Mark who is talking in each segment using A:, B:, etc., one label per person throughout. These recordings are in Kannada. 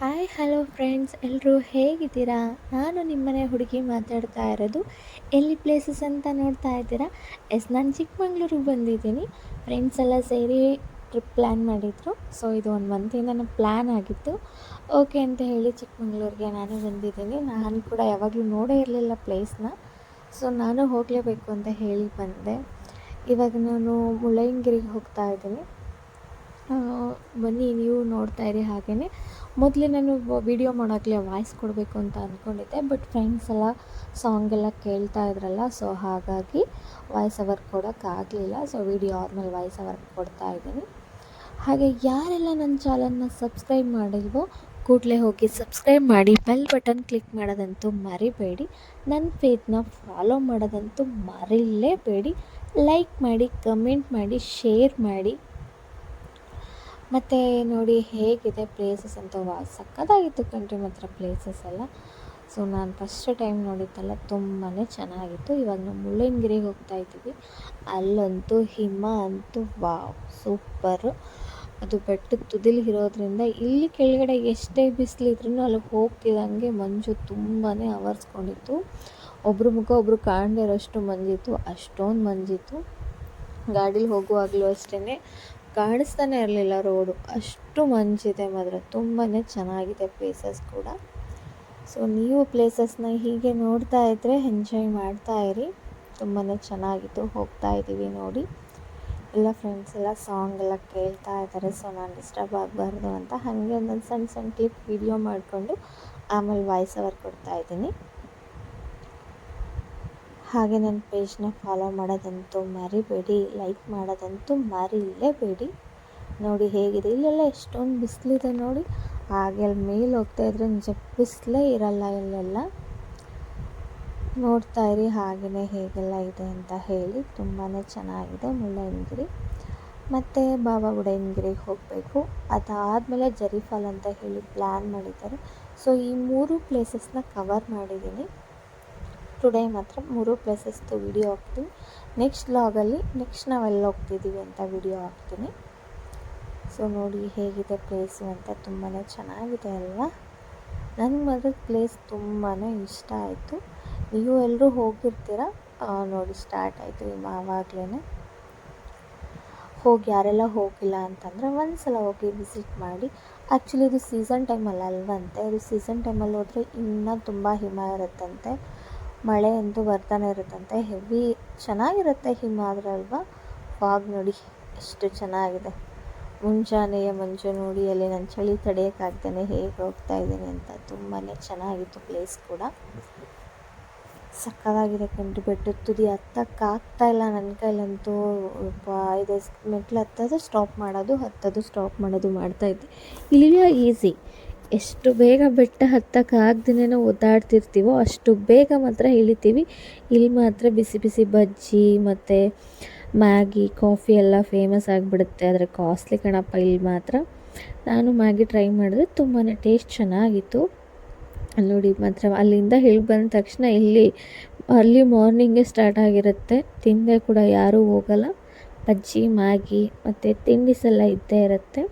A: ಹಾಯ್, ಹಲೋ ಫ್ರೆಂಡ್ಸ್ ಎಲ್ಲರೂ ಹೇಗಿದ್ದೀರಾ? ನಾನು ನಿಮ್ಮನೆ ಹುಡುಗಿ ಮಾತಾಡ್ತಾ ಇರೋದು. ಎಲ್ಲಿ ಪ್ಲೇಸಸ್ ಅಂತ ನೋಡ್ತಾ ಇದ್ದೀರಾ? ಎಸ್, ನಾನು ಚಿಕ್ಕಮಂಗ್ಳೂರಿಗೆ ಬಂದಿದ್ದೀನಿ. ಫ್ರೆಂಡ್ಸ್ ಎಲ್ಲ ಸೇರಿ ಟ್ರಿಪ್ ಪ್ಲ್ಯಾನ್ ಮಾಡಿದರು. ಸೊ, ಇದು ಒಂದು ಮಂತಿಂದ ನನ್ನ ಪ್ಲ್ಯಾನ್ ಆಗಿತ್ತು. ಓಕೆ ಅಂತ ಹೇಳಿ ಚಿಕ್ಕಮಂಗ್ಳೂರಿಗೆ ನಾನು ಬಂದಿದ್ದೀನಿ. ನಾನು ಕೂಡ ಯಾವಾಗಲೂ ನೋಡೇ ಇರಲಿಲ್ಲ ಪ್ಲೇಸ್ನ. ಸೊ, ನಾನು ಹೋಗಲೇಬೇಕು ಅಂತ ಹೇಳಿ ಬಂದೆ. ಇವಾಗ ನಾನು ಮುಳ್ಳಯ್ಯನಗಿರಿಗೆ ಹೋಗ್ತಾ ಇದ್ದೀನಿ. ಬನ್ನಿ, ನೀವು ನೋಡ್ತಾ ಇರಿ ಹಾಗೇ ಮೊದಲೇ ನಾನು ವಿಡಿಯೋ ಮಾಡೋಕ್ಕೆ ವಾಯ್ಸ್ ಕೊಡಬೇಕು ಅಂತ ಅಂದ್ಕೊಂಡಿದ್ದೆ ಬಟ್ ಫ್ರೆಂಡ್ಸ್ ಎಲ್ಲ ಸಾಂಗ್ ಎಲ್ಲ ಕೇಳ್ತಾ ಇದ್ರಲ್ಲ ಸೊ ಹಾಗಾಗಿ ವಾಯ್ಸ್ ಅವರ್ ಕೊಡೋಕ್ಕಾಗಲಿಲ್ಲ ಸೊ ವಿಡಿಯೋ ಆದಮೇಲೆ ವಾಯ್ಸ್ ಅವರ್ ಕೊಡ್ತಾ ಇದ್ದೀನಿ. ಹಾಗೆ ಯಾರೆಲ್ಲ ನನ್ನ ಚಾನಲ್ನ ಸಬ್ಸ್ಕ್ರೈಬ್ ಮಾಡಿಲ್ವೋ, ಕೂಡಲೇ ಹೋಗಿ ಸಬ್ಸ್ಕ್ರೈಬ್ ಮಾಡಿ ಬೆಲ್ ಬಟನ್ ಕ್ಲಿಕ್ ಮಾಡೋದಂತೂ ಮರಿಬೇಡಿ. ನನ್ನ ಪೇಜ್ನ ಫಾಲೋ ಮಾಡೋದಂತೂ ಮರಿಲೇಬೇಡಿ. ಲೈಕ್ ಮಾಡಿ ಕಮೆಂಟ್ ಮಾಡಿ ಶೇರ್ ಮಾಡಿ. ಮತ್ತು ನೋಡಿ ಹೇಗಿದೆ ಪ್ಲೇಸಸ್ ಅಂತ ವಾ ಸಕ್ಕತ್ತಾಗಿತ್ತು ಕಂಟ್ರಿ ಮಾತ್ರ ಪ್ಲೇಸಸ್ ಎಲ್ಲ. ಸೊ ನಾನು ಫಸ್ಟ್ ಟೈಮ್ ನೋಡಿದ್ದೆಲ್ಲ ತುಂಬಾ ಚೆನ್ನಾಗಿತ್ತು. ಇವಾಗ ನಾವು ಮುಳ್ಳಯ್ಯನಗಿರಿಗೆ ಹೋಗ್ತಾ ಇದ್ದೀವಿ. ಅಲ್ಲಂತೂ ಹಿಮ ಅಂತೂ ವಾವ್ ಸೂಪರು ಅದು ಬೆಟ್ಟದ ತುದಿಲಿ ಇರೋದ್ರಿಂದ ಇಲ್ಲಿ ಕೆಳಗಡೆ ಎಷ್ಟೇ ಬಿಸಿಲಿದ್ರೂ ಅಲ್ಲಿಗೆ ಹೋಗ್ತಿದ್ದಂಗೆ ಮಂಜು ತುಂಬಾ ಆವರಿಸ್ಕೊಂಡಿತ್ತು. ಒಬ್ರ ಮುಖ ಒಬ್ಬರು ಕಾಣದೇ ಇರೋಷ್ಟು ಮಂಜಿತ್ತು, ಅಷ್ಟೊಂದು ಮಂಜಿತ್ತು. ಗಾಡೀಲಿ ಹೋಗುವಾಗಲೂ ಅಷ್ಟೇ ಕಾಣಿಸ್ತಾನೆ ಇರಲಿಲ್ಲ ರೋಡು. ಅಷ್ಟು ಮಂಜಿದೆ ಮಾತ್ರ. ತುಂಬಾ ಚೆನ್ನಾಗಿದೆ ಪ್ಲೇಸಸ್ ಕೂಡ. ಸೊ ನೀವು ಪ್ಲೇಸಸ್ನ ಹೀಗೆ ನೋಡ್ತಾ ಇದ್ದರೆ ಎಂಜಾಯ್ ಮಾಡ್ತಾ ಇರಿ. ತುಂಬಾ ಚೆನ್ನಾಗಿತ್ತು. ಹೋಗ್ತಾ ಇದ್ದೀವಿ ನೋಡಿ. ಎಲ್ಲ ಫ್ರೆಂಡ್ಸ್ ಎಲ್ಲ ಸಾಂಗ್ ಎಲ್ಲ ಕೇಳ್ತಾ ಇದ್ದಾರೆ. ಸೊ ನಾನು ಡಿಸ್ಟರ್ಬ್ ಆಗಬಾರ್ದು ಅಂತ. ಹಾಗೆ ಒಂದೊಂದು ಸಣ್ಣ ಸಣ್ಣ ಕ್ಲಿಪ್ ವಿಡಿಯೋ ಮಾಡಿಕೊಂಡು ಆಮೇಲೆ ವಾಯ್ಸ್ ಅವರ್ ಕೊಡ್ತಾ ಇದ್ದೀನಿ. ಹಾಗೆ ನನ್ನ ಪೇಜ್ನ ಫಾಲೋ ಮಾಡೋದಂತೂ ಮರಿಬೇಡಿ ಲೈಕ್ ಮಾಡೋದಂತೂ ಮರಿಲೇಬೇಡಿ. ನೋಡಿ ಹೇಗಿದೆ, ಇಲ್ಲೆಲ್ಲ ಎಷ್ಟೊಂದು ಬಿಸಿಲಿದೆ ನೋಡಿ. ಹಾಗೆ ಅಲ್ಲಿ ಮೇಲೆ ಹೋಗ್ತಾ ಇದ್ರೆ ನಿಜ ಬಿಸಿಲೇ ಇರಲ್ಲ ಇಲ್ಲೆಲ್ಲ. ನೋಡ್ತಾ ಇರಿ ಹಾಗೆಯೇ ಹೇಗೆಲ್ಲ ಇದೆ ಅಂತ ಹೇಳಿ. ತುಂಬಾ ಚೆನ್ನಾಗಿದೆ ಮುಳ್ಳಯ್ಯನಗಿರಿ ಮತ್ತು ಬಾಬಾ ಬುಡಯ್ಯನಗಿರಿಗೆ ಹೋಗಬೇಕು. ಅದಾದಮೇಲೆ ಜರಿಫಾಲ್ ಅಂತ ಹೇಳಿ ಪ್ಲ್ಯಾನ್ ಮಾಡಿದ್ದಾರೆ. ಸೊ ಈ ಮೂರು ಪ್ಲೇಸಸ್ನ ಕವರ್ ಮಾಡಿದ್ದೀನಿ. ಟುಡೇ ಮಾತ್ರ ಮೂರು ಪ್ಲೇಸಸ್ದು ವಿಡಿಯೋ ಹಾಕ್ತೀನಿ. ನೆಕ್ಸ್ಟ್ ಲಾಗಲ್ಲಿ ನೆಕ್ಸ್ಟ್ ನಾವೆಲ್ಲ ಹೋಗ್ತಿದ್ದೀವಿ ಅಂತ ವಿಡಿಯೋ ಹಾಕ್ತೀನಿ. ಸೊ ನೋಡಿ ಹೇಗಿದೆ ಪ್ಲೇಸು ಅಂತ ತುಂಬಾ ಚೆನ್ನಾಗಿದೆ ಅಲ್ವಾ? ನನಗೆ ಮಾತ್ರ ಪ್ಲೇಸ್ ತುಂಬಾ ಇಷ್ಟ ಆಯಿತು. ನೀವು ಎಲ್ಲರೂ ಹೋಗಿರ್ತೀರ? ನೋಡಿ ಸ್ಟಾರ್ಟ್ ಆಯಿತು ಆವಾಗಲೇ ಹೋಗಿ ಯಾರೆಲ್ಲ ಹೋಗಿಲ್ಲ ಅಂತಂದರೆ ಒಂದು ಸಲ ಹೋಗಿ ವಿಸಿಟ್ ಮಾಡಿ. ಆ್ಯಕ್ಚುಲಿ ಇದು ಸೀಸನ್ ಟೈಮಲ್ಲಿ ಅಲ್ವಂತೆ ಇದು ಸೀಸನ್ ಟೈಮಲ್ಲಿ ಹೋದರೆ ಇನ್ನೂ ತುಂಬ ಹಿಮ ಇರುತ್ತಂತೆ. ಮಳೆ ಅಂತೂ ಬರ್ತಾನೆ ಇರುತ್ತಂತೆ. ಹೆವಿ ಚೆನ್ನಾಗಿರುತ್ತೆ ಹಿಮ ಆದರೆ ಅಲ್ವಾ? ಫಾಗ್ ನೋಡಿ ಎಷ್ಟು ಚೆನ್ನಾಗಿದೆ. ಮುಂಜಾನೆಯ ಮಂಜು ನೋಡಿ ಅಲ್ಲಿ ನಾನು ಚಳಿ ತಡೆಯೋಕ್ಕಾಗ್ತಾನೆ ಹೇಗೆ ಹೋಗ್ತಾ ಇದ್ದೀನಿ ಅಂತ ತುಂಬಾ ಚೆನ್ನಾಗಿತ್ತು ಪ್ಲೇಸ್ ಕೂಡ. ಸಕ್ಕದಾಗಿದೆ ಕಂಡು ಬೆಟ್ಟದ ತುದಿ ಹತ್ತಕ್ಕಾಗ್ತಾ ಇಲ್ಲ ನನ್ನ ಕೈಲಂತೂ. ಇದು ಮೆಟ್ಲು ಹತ್ತೋದು ಸ್ಟಾಪ್ ಮಾಡೋದು, ಹತ್ತೋದು ಸ್ಟಾಪ್ ಮಾಡೋದು ಮಾಡ್ತಾಯಿದ್ದೆ ಇಲ್ಲಿಯ ಈಸಿ ಎಷ್ಟು ಬೇಗ ಬೆಟ್ಟ ಹತ್ತಕ್ಕೆ ನಾವು ಒದ್ದಾಡ್ತಿರ್ತೀವೋ ಅಷ್ಟು ಬೇಗ ಮಾತ್ರ ಇಳಿತೀವಿ. ಇಲ್ಲಿ ಮಾತ್ರ ಬಿಸಿ ಬಿಸಿ ಬಜ್ಜಿ ಮತ್ತು ಮ್ಯಾಗಿ, ಕಾಫಿ ಎಲ್ಲ ಫೇಮಸ್ ಆಗಿಬಿಡುತ್ತೆ. ಆದರೆ ಕಾಸ್ಟ್ಲಿ ಕಣಪ್ಪ, ಇಲ್ಲಿ ಮಾತ್ರ. ನಾನು ಮ್ಯಾಗಿ ಟ್ರೈ ಮಾಡಿದ್ರೆ ತುಂಬಾ ಟೇಸ್ಟ್ ಚೆನ್ನಾಗಿತ್ತು. ನೋಡಿ, ಮಾತ್ರ ಅಲ್ಲಿಂದ ಹೇಳಿ ಬಂದ ತಕ್ಷಣ ಇಲ್ಲಿ ಅರ್ಲಿ ಮಾರ್ನಿಂಗೇ ಸ್ಟಾರ್ಟ್ ಆಗಿರುತ್ತೆ. ತಿಂದೆ ಕೂಡ ಯಾರೂ ಹೋಗಲ್ಲ. ಬಜ್ಜಿ, ಮ್ಯಾಗಿ ಮತ್ತು ತಿಂಡಿಸೆಲ್ಲ ಇದ್ದೇ ಇರುತ್ತೆ.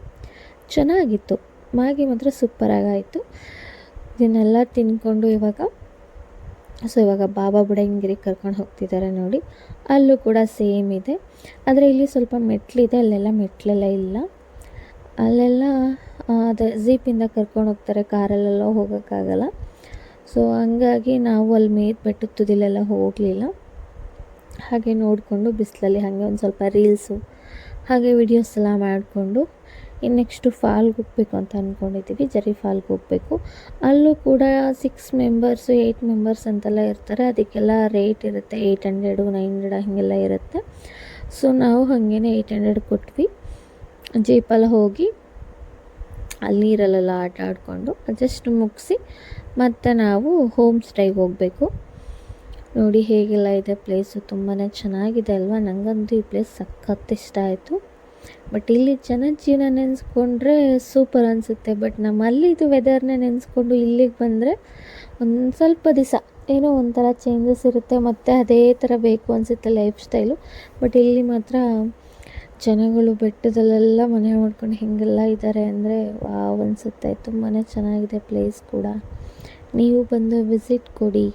A: ಚೆನ್ನಾಗಿತ್ತು. ಮ್ಯಾಗಿ ಮಾತ್ರ ಸೂಪರಾಗಾಯಿತು ಇದನ್ನೆಲ್ಲ ತಿಂದ್ಕೊಂಡು ಇವಾಗ ಸೊ ಇವಾಗ ಬಾಬಾ ಬುಡಂಗಿರಿಗೆ ಕರ್ಕೊಂಡು ಹೋಗ್ತಿದ್ದಾರೆ ನೋಡಿ. ಅಲ್ಲೂ ಕೂಡ ಸೇಮ್ ಇದೆ. ಆದರೆ ಇಲ್ಲಿ ಸ್ವಲ್ಪ ಮೆಟ್ಲಿದೆ, ಅಲ್ಲೆಲ್ಲ ಮೆಟ್ಲೆಲ್ಲ ಇಲ್ಲ. ಅಲ್ಲೆಲ್ಲ ಅದೇ ಝೀಪಿಂದ ಕರ್ಕೊಂಡು ಹೋಗ್ತಾರೆ ಕಾರಲ್ಲೆಲ್ಲ ಹೋಗೋಕ್ಕಾಗಲ್ಲ. ಸೊ ಹಂಗಾಗಿ ನಾವು ಅಲ್ಲಿ ಮೇದ್ ಬೆಟ್ಟದ ತುದಿಲೆಲ್ಲ ಹೋಗಲಿಲ್ಲ. ಹಾಗೆ ನೋಡಿಕೊಂಡು ಬಿಸಿಲಲ್ಲಿ ಹಾಗೆ ಒಂದು ಸ್ವಲ್ಪ ರೀಲ್ಸು ಹಾಗೆ ವಿಡಿಯೋಸ್ ಎಲ್ಲ ಮಾಡಿಕೊಂಡು ನೆಕ್ಸ್ಟು ಫಾಲ್ಗೆ ಹೋಗ್ಬೇಕು ಅಂತ ಅಂದ್ಕೊಂಡಿದ್ದೀವಿ ಜರಿ ಫಾಲ್ಗೆ ಹೋಗಬೇಕು. ಅಲ್ಲೂ ಕೂಡ ಸಿಕ್ಸ್ ಮೆಂಬರ್ಸು ಏಯ್ಟ್ ಮೆಂಬರ್ಸ್ ಅಂತೆಲ್ಲ ಇರ್ತಾರೆ, ಅದಕ್ಕೆಲ್ಲ ರೇಟ್ ಇರುತ್ತೆ ಏಯ್ಟ್ ಹಂಡ್ರೆಡು ನೈನ್ ಹಂಡ್ರೆಡ್ ಹಾಗೆಲ್ಲ ಇರುತ್ತೆ. ಸೊ ನಾವು ಹಾಗೇ ಏಯ್ಟ್ ಹಂಡ್ರೆಡ್ ಕೊಟ್ವಿ. ಜೀಪಲ್ಲಿ ಹೋಗಿ ಅಲ್ಲಿ ನೀರಲ್ಲೆಲ್ಲ ಆಟ ಆಡಿಕೊಂಡು ಜಸ್ಟ್ ಮುಗಿಸಿ ಮತ್ತು ನಾವು ಹೋಮ್ ಸ್ಟೇಗೆ ಹೋಗಬೇಕು. ನೋಡಿ ಹೇಗೆಲ್ಲ ಇದೆ ಪ್ಲೇಸು ತುಂಬಾ ಚೆನ್ನಾಗಿದೆ ಅಲ್ವಾ? ನನಗಂತೂ ಈ ಪ್ಲೇಸ್ ಸಖತ್ ಇಷ್ಟ ಆಯಿತು. ಬಟ್ ಇಲ್ಲಿ ಜನಜೀವನ ನೆನೆಸ್ಕೊಂಡ್ರೆ ಸೂಪರ್ ಅನಿಸುತ್ತೆ. ಬಟ್ ನಮ್ಮ ಇದು ವೆದರ್ನ ನೆನೆಸ್ಕೊಂಡು ಇಲ್ಲಿಗೆ ಬಂದರೆ ಒಂದು ಸ್ವಲ್ಪ ದಿವಸ ಏನೋ ಒಂಥರ ಚೇಂಜಸ್ ಇರುತ್ತೆ. ಮತ್ತು ಅದೇ ಥರ ಬೇಕು ಅನಿಸುತ್ತೆ ಲೈಫ್ ಸ್ಟೈಲು ಬಟ್ ಇಲ್ಲಿ ಮಾತ್ರ ಜನಗಳು ಬೆಟ್ಟದಲ್ಲೆಲ್ಲ ಮನೆ ಮಾಡ್ಕೊಂಡು ಹೆಂಗೆಲ್ಲ ಇದ್ದಾರೆ ಅಂದರೆ ವಾವ್ ಅನಿಸುತ್ತೆ. ತುಂಬಾ ಚೆನ್ನಾಗಿದೆ ಪ್ಲೇಸ್ ಕೂಡ. ನೀವು ಬಂದು ವಿಸಿಟ್ ಕೊಡಿ.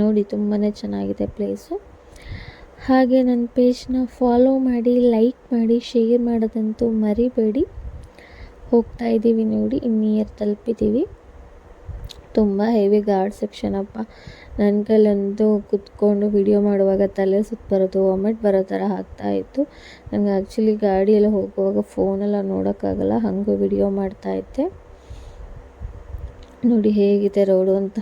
A: ನೋಡಿ ತುಂಬಾ ಚೆನ್ನಾಗಿದೆ ಪ್ಲೇಸು ಹಾಗೆ ನನ್ನ ಪೇಜ್ನ ಫಾಲೋ ಮಾಡಿ ಲೈಕ್ ಮಾಡಿ ಶೇರ್ ಮಾಡೋದಂತೂ ಮರಿಬೇಡಿ. ಹೋಗ್ತಾ ಇದ್ದೀವಿ ನೋಡಿ ನಿಯರ್ ತಲುಪಿದ್ದೀವಿ. ತುಂಬ ಹೆವಿ ಗಾರ್ಡ್ ಸೆಕ್ಷನ್ ಅಪ್ಪ. ನನ್ನ ಕುತ್ಕೊಂಡು ವಿಡಿಯೋ ಮಾಡುವಾಗ ತಲೆ ಸುತ್ತ ಬರೋದು ವಾಮಿಟ್ ಬರೋ ಥರ ಆಗ್ತಾಯಿತ್ತು ನನಗೆ ಆ್ಯಕ್ಚುಲಿ ಗಾಡಿಯೆಲ್ಲ ಹೋಗುವಾಗ ಫೋನೆಲ್ಲ ನೋಡೋಕ್ಕಾಗಲ್ಲ, ಹಾಗೂ ವಿಡಿಯೋ ಮಾಡ್ತಾಯಿದ್ದೆ ನೋಡಿ ಹೇಗಿದೆ ರೋಡು ಅಂತ.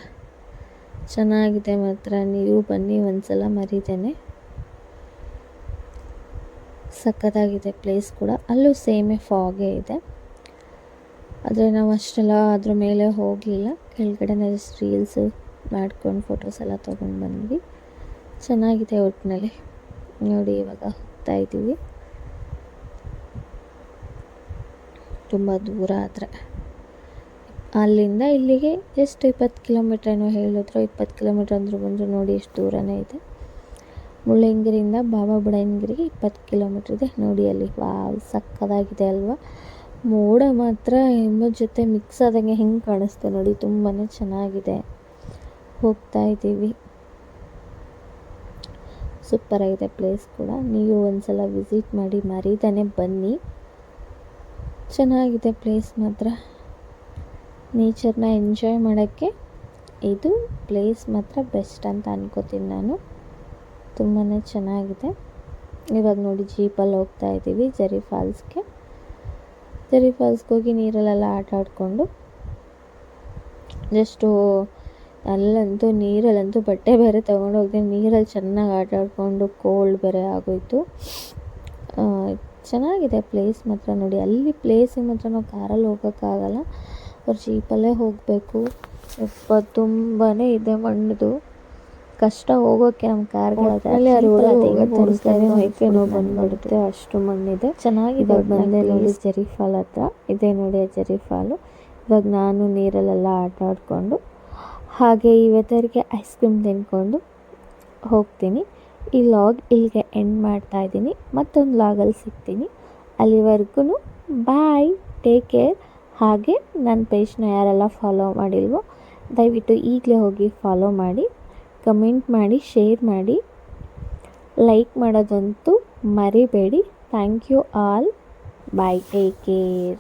A: ಚೆನ್ನಾಗಿದೆ ಮಾತ್ರ. ನೀವು ಬನ್ನಿ ಒಂದ್ಸಲ ಮರಿದೇನೆ. ಸಖತ್ತಾಗಿದೆ ಪ್ಲೇಸ್ ಕೂಡ. ಅಲ್ಲೂ ಸೇಮೇ ಫಾಗೇ ಇದೆ. ಆದರೆ ನಾವು ಅಷ್ಟೆಲ್ಲ ಅದ್ರ ಮೇಲೆ ಹೋಗಲಿಲ್ಲ. ಕೆಳಗಡೆನೇ ಜಸ್ಟ್ ರೀಲ್ಸು ಮಾಡ್ಕೊಂಡು ಫೋಟೋಸ್ ಎಲ್ಲ ತೊಗೊಂಡು ಬಂದ್ವಿ. ಚೆನ್ನಾಗಿದೆ ಒಟ್ಟಿನಲ್ಲಿ ನೋಡಿ ಇವಾಗ ಹೋಗ್ತಾ ಇದ್ದೀವಿ. ತುಂಬ ದೂರ ಆದರೆ. ಅಲ್ಲಿಂದ ಇಲ್ಲಿಗೆ ಜಸ್ಟ್ ಇಪ್ಪತ್ತು ಕಿಲೋಮೀಟ್ರ್ ಏನೋ ಹೇಳಿದ್ರು, ಇಪ್ಪತ್ತು ಕಿಲೋಮೀಟ್ರ್ ಅಂದರೂ ಬಂದರು ನೋಡಿ ಎಷ್ಟು ದೂರನೇ ಇದೆ. ಮುಳ್ಳಯ್ಯನಗಿರಿಯಿಂದ ಬಾಬಾ ಬುಡಯ್ಯನಗಿರಿಗೆ ಇಪ್ಪತ್ತು ಕಿಲೋಮೀಟ್ರ್ ಇದೆ ನೋಡಿ ಅಲ್ಲಿ. ವಾವ್, ಸಕ್ಕದಾಗಿದೆ ಅಲ್ವಾ? ಮೋಡ ಮಾತ್ರ ಹಿಮದ ಜೊತೆ ಮಿಕ್ಸ್ ಆದಂಗೆ ಹೆಂಗೆ ಕಾಣಿಸ್ತೆ ನೋಡಿ ತುಂಬಾ ಚೆನ್ನಾಗಿದೆ. ಹೋಗ್ತಾ ಇದ್ದೀವಿ. ಸೂಪರಾಗಿದೆ ಪ್ಲೇಸ್ ಕೂಡ. ನೀವು ಒಂದ್ಸಲ ವಿಸಿಟ್ ಮಾಡಿ ಮರೀದಾನೆ ಬನ್ನಿ. ಚೆನ್ನಾಗಿದೆ ಪ್ಲೇಸ್ ಮಾತ್ರ. ನೇಚರ್ನ ಎಂಜಾಯ್ ಮಾಡೋಕ್ಕೆ ಇದು ಪ್ಲೇಸ್ ಮಾತ್ರ ಬೆಸ್ಟ್ ಅಂತ ಅನ್ಕೋತೀನಿ ನಾನು. ತುಂಬಾ ಚೆನ್ನಾಗಿದೆ. ಇವಾಗ ನೋಡಿ ಜೀಪಲ್ಲಿ ಹೋಗ್ತಾ ಇದ್ದೀವಿ ಜರಿ ಫಾಲ್ಸ್ಗೆ. ಜರಿ ಫಾಲ್ಸ್ಗೆ ಹೋಗಿ ನೀರಲ್ಲೆಲ್ಲ ಆಟ ಆಡಿಕೊಂಡು ಜಸ್ಟು ಅಲ್ಲಂತೂ ನೀರಲ್ಲಂತೂ ಬಟ್ಟೆ ಬೇರೆ ತೊಗೊಂಡೋಗಿ ನೀರಲ್ಲಿ ಚೆನ್ನಾಗಿ ಆಟ ಆಡಿಕೊಂಡು ಕೋಲ್ಡ್ ಬೇರೆ ಆಗೋಯಿತು. ಚೆನ್ನಾಗಿದೆ ಪ್ಲೇಸ್ ಮಾತ್ರ ನೋಡಿ. ಅಲ್ಲಿ ಪ್ಲೇಸಿಗೆ ಮಾತ್ರ ನಾವು ಕಾರಲ್ಲಿ ಹೋಗೋಕ್ಕಾಗಲ್ಲ. ಜೀಪಲ್ಲೇ ಹೋಗಬೇಕು. ತುಂಬಾ ಇದೆ ಮಣ್ಣದು. ಕಷ್ಟ ಹೋಗೋಕೆ ನಮ್ಮ ಕಾರ್ಗಳು ತೋರಿಸ್ತಾರೆ ಮೈಕೆ ನೋವು ಬಂದ್ಬಿಡುತ್ತೆ ಅಷ್ಟು ಮಣ್ಣಿದೆ. ಚೆನ್ನಾಗಿದೆ ಬಂದೆ ನೋಡಿ ಜರಿ ಫಾಲ್ ಹತ್ರ. ಇದೆ ನೋಡಿ ಆ ಜರಿ ಫಾಲು ಇವಾಗ ನಾನು ನೀರಲ್ಲೆಲ್ಲ ಆಟ ಆಡಿಕೊಂಡು ಹಾಗೆ ಈ ವೆದರ್ಗೆ ಐಸ್ ಕ್ರೀಮ್ ತಿನ್ಕೊಂಡು ಹೋಗ್ತೀನಿ. ಈ ಲಾಗ್ ಇಲ್ಲಿಗೆ ಎಂಡ್ ಮಾಡ್ತಾ ಇದ್ದೀನಿ. ಮತ್ತೊಂದು ಲಾಗಲ್ಲಿ ಸಿಗ್ತೀನಿ. ಅಲ್ಲಿವರೆಗೂ ಬಾಯ್ ಟೇಕ್ ಕೇರ್ ಹಾಗೆ ನನ್ನ ಪೇಜ್ನ ಯಾರೆಲ್ಲ ಫಾಲೋ ಮಾಡಿಲ್ವೋ, ದಯವಿಟ್ಟು ಈಗಲೇ ಹೋಗಿ ಫಾಲೋ ಮಾಡಿ ಕಮೆಂಟ್ ಮಾಡಿ ಶೇರ್ ಮಾಡಿ ಲೈಕ್ ಮಾಡೋದಂತೂ ಮರಿಬೇಡಿ. Thank you all bye take care